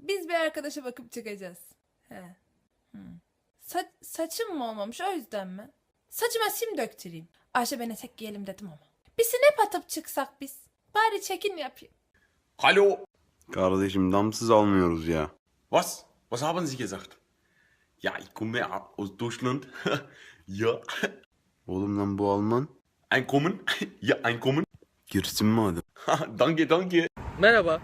Biz bir arkadaşa bakıp çıkacağız. He. Hı. Sa- saçım mı olmamış o yüzden mi? Saçıma sim döktüreyim. Ayşe ben etek giyelim dedim ama. Bir snap atıp çıksak biz. Bari çekin yapayım. Hallo, Kardeşim damsız almıyoruz ya. was? Was haben Sie gesagt? Ja, ich komme aus Deutschland. ja, Oğlum lan bu Alman. einkommen. ja, einkommen. Girsin mi adam? danke, danke. Merhaba.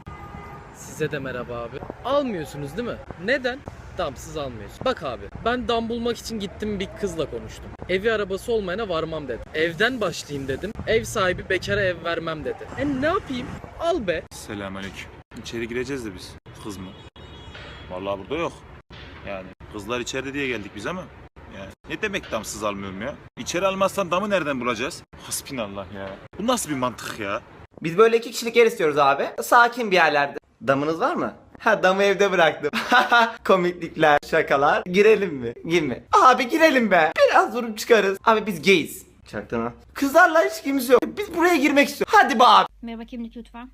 Size de merhaba abi. Almıyorsunuz değil mi? Neden? Damsız almıyorsun. Bak abi ben dam bulmak için gittim bir kızla konuştum. Evi arabası olmayana varmam dedi. Evden başlayayım dedim. Ev sahibi bekara ev vermem dedi. E ne yapayım? Al be. Selamünaleyküm. İçeri gireceğiz de biz. Kız mı? Vallahi burada yok. Yani kızlar içeride diye geldik biz ama. Yani ne demek damsız almıyorum ya? İçeri almazsan damı nereden bulacağız? Hasbinallah ya. Bu nasıl bir mantık ya? Biz böyle iki kişilik yer istiyoruz abi. Sakin bir yerlerde. Damınız var mı? Ha damı evde bıraktım. Komiklikler, şakalar. Girelim mi? Girme. Abi girelim be. Biraz durup çıkarız. Abi biz gays. Çaktın Kızlarla ilişkimiz yok. Biz buraya girmek istiyoruz. Hadi be abi. Merhaba kimlik lütfen.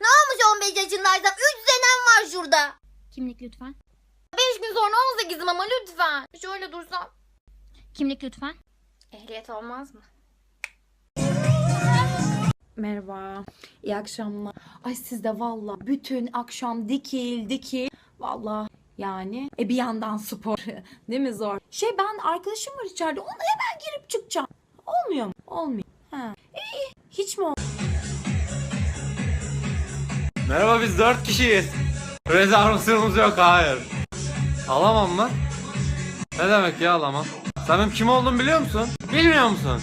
Ne olmuş 15 yaşındaysam 3 senem var şurada. Kimlik lütfen. 5 gün sonra 18'im ama lütfen. Şöyle dursam. Kimlik lütfen. Ehliyet olmaz mı? Merhaba. İyi akşamlar. Ay sizde valla bütün akşam dikil dikil. Valla yani e bir yandan spor değil mi zor? Şey ben arkadaşım var içeride ona hemen girip çıkacağım. Olmuyor mu? Olmuyor. Ha. İyi. Hiç mi? Merhaba biz dört kişiyiz. Rezervasyonumuz yok hayır. Alamam mı? Ne demek ya alamam? Sen benim kim olduğumu biliyor musun? Bilmiyor musun?